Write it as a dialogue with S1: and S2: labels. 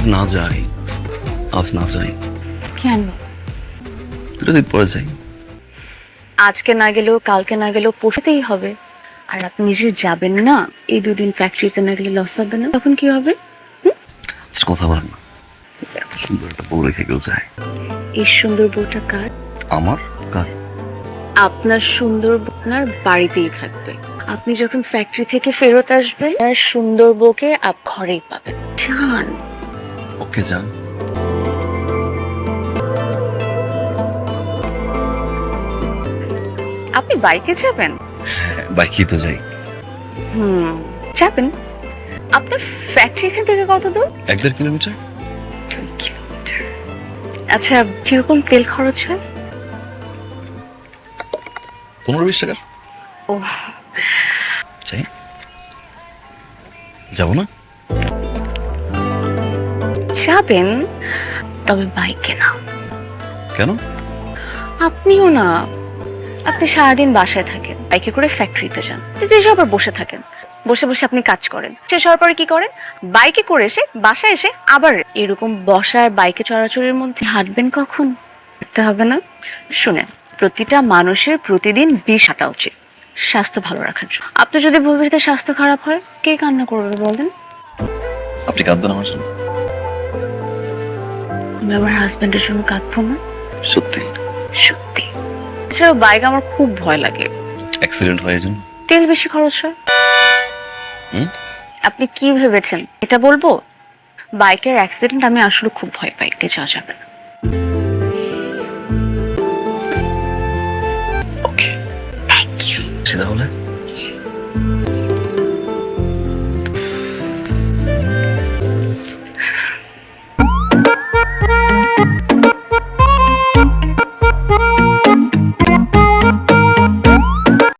S1: আজ না যাই আজ না যাই।
S2: কেন?
S1: দুটো দিন পরে যাই।
S2: আজকে না গেলেও কালকে না গেলেও পরশুতেই হবে। আর আপনি নিজে যাবেন না এই দুদিন ফ্যাক্টরিতে না গেলে লস হবে না তখন কি হবে?
S1: আচ্ছা কথা বলেন না। এত সুন্দর একটা বউ রেখে কেউ যায়।
S2: এই সুন্দর বউটা কার?
S1: আমার? কার?
S2: আপনার সুন্দর আপনার বাড়িতেই থাকবে। আপনি যখন ফ্যাক্টরি থেকে ফেরত আসবেন আর সুন্দর বউকে আপ ঘরেই পাবেন। জান।
S1: ওকে যান।
S2: আপনি বাইকে যাবেন?
S1: বাইকেই তো যাই।
S2: হুম যাবেন। আপনার ফ্যাক্টরি এখান থেকে কত দূর?
S1: এক দেড় কিলোমিটার।
S2: দুই কিলোমিটার। আচ্ছা কীরকম তেল খরচ হয়?
S1: পনেরো বিশ টাকার।
S2: ও
S1: যাই। যাব না?
S2: যাবেন তবে বাইকে না
S1: কেন?
S2: আপনিও না আপনি সারাদিন বাসায় থাকেন বাইকে করে ফ্যাক্টরিতে যান। আবার বসে থাকেন। বসে বসে আপনি কাজ করেন। শেষ হওয়ার পরে কি করেন? বাইকে করে এসে বাসায় এসে আবার এরকম বসা আর বাইকে চড়াচড়ির মধ্যে হাঁটবেন কখন? হাঁটতে হবে না। শুনেন প্রতিটা মানুষের প্রতিদিন বিষ হাঁটা উচিত। স্বাস্থ্য ভালো রাখার জন্য। আপনি যদি ভবিষ্যতে স্বাস্থ্য খারাপ হয় কে কান্না করবে বলেন?
S1: আপনি কাঁদবেন আমার জন্য।
S2: আমি আমার হাজবেন্ডের জন্য কাঁদবো না?
S1: সত্যি?
S2: সত্যি। এছাড়াও বাইক আমার খুব ভয় লাগে।
S1: অ্যাক্সিডেন্ট হয়ে যান
S2: তেল বেশি খরচ হয়? আপনি কি ভেবেছেন? এটা বলব? বাইকের অ্যাক্সিডেন্ট আমি আসলে খুব ভয় পাই কে যাওয়া যাবে না।
S1: Okay
S2: thank you
S1: Bye.